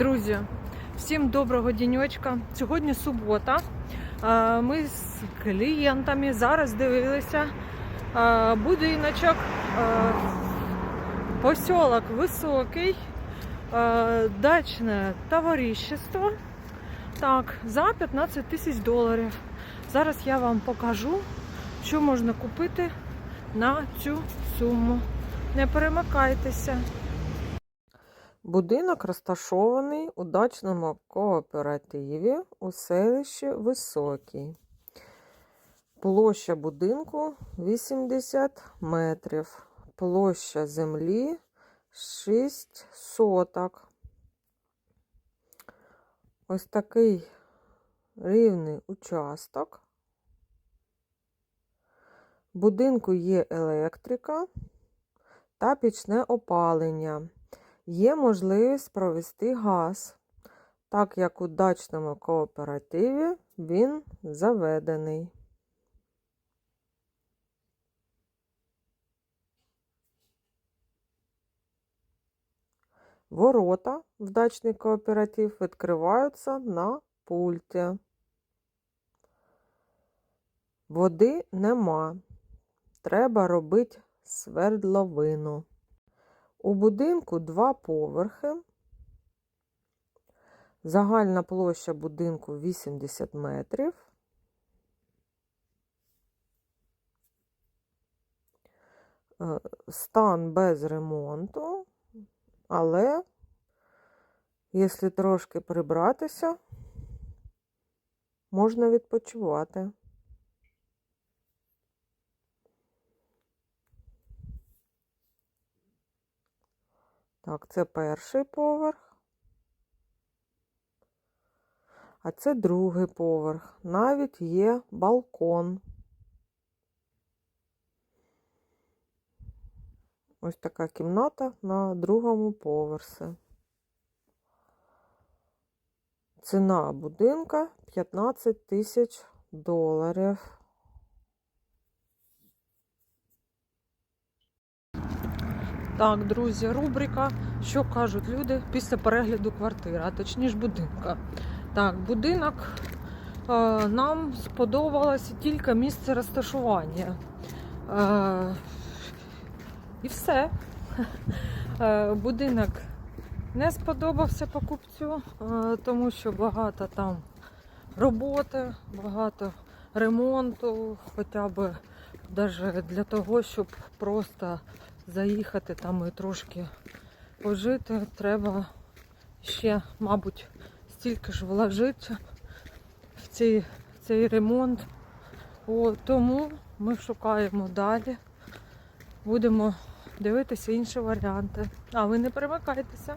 Друзі, всім доброго діньочка. Сьогодні субота. Ми з клієнтами зараз дивилися будиночок, посілок високий, дачне товариство. Так, за 15 тисяч доларів. Зараз я вам покажу, що можна купити на цю суму. Не перемикайтеся. Будинок розташований у дачному кооперативі у селищі Високий. Площа будинку 80 метрів. Площа землі 6 соток. Ось такий рівний участок. Будинку є електрика та пічне опалення. Є можливість провести газ, так як у дачному кооперативі він заведений. Ворота в дачний кооператив відкриваються на пульті. Води нема. Треба робити свердловину. У будинку два поверхи. Загальна площа будинку 80 метрів. Е, Стан без ремонту, але якщо трошки прибратися, можна відпочивати. Так, це перший поверх. А це другий поверх. Навіть є балкон. Ось така кімната на другому поверсі. Ціна будинка 15 тисяч доларів. Так, друзі, рубрика, що кажуть люди після перегляду квартири, а точніше будинка. Так, будинок е, нам сподобалося тільки місце розташування. Е, і все. Е, будинок не сподобався покупцю, е, тому що багато там роботи, багато ремонту, хоча б навіть для того, щоб просто заїхати там і трошки пожити, треба ще, мабуть, стільки ж вложити в цей, в цей ремонт. О, тому ми шукаємо далі. Будемо дивитися інші варіанти. А ви не перемикайтеся.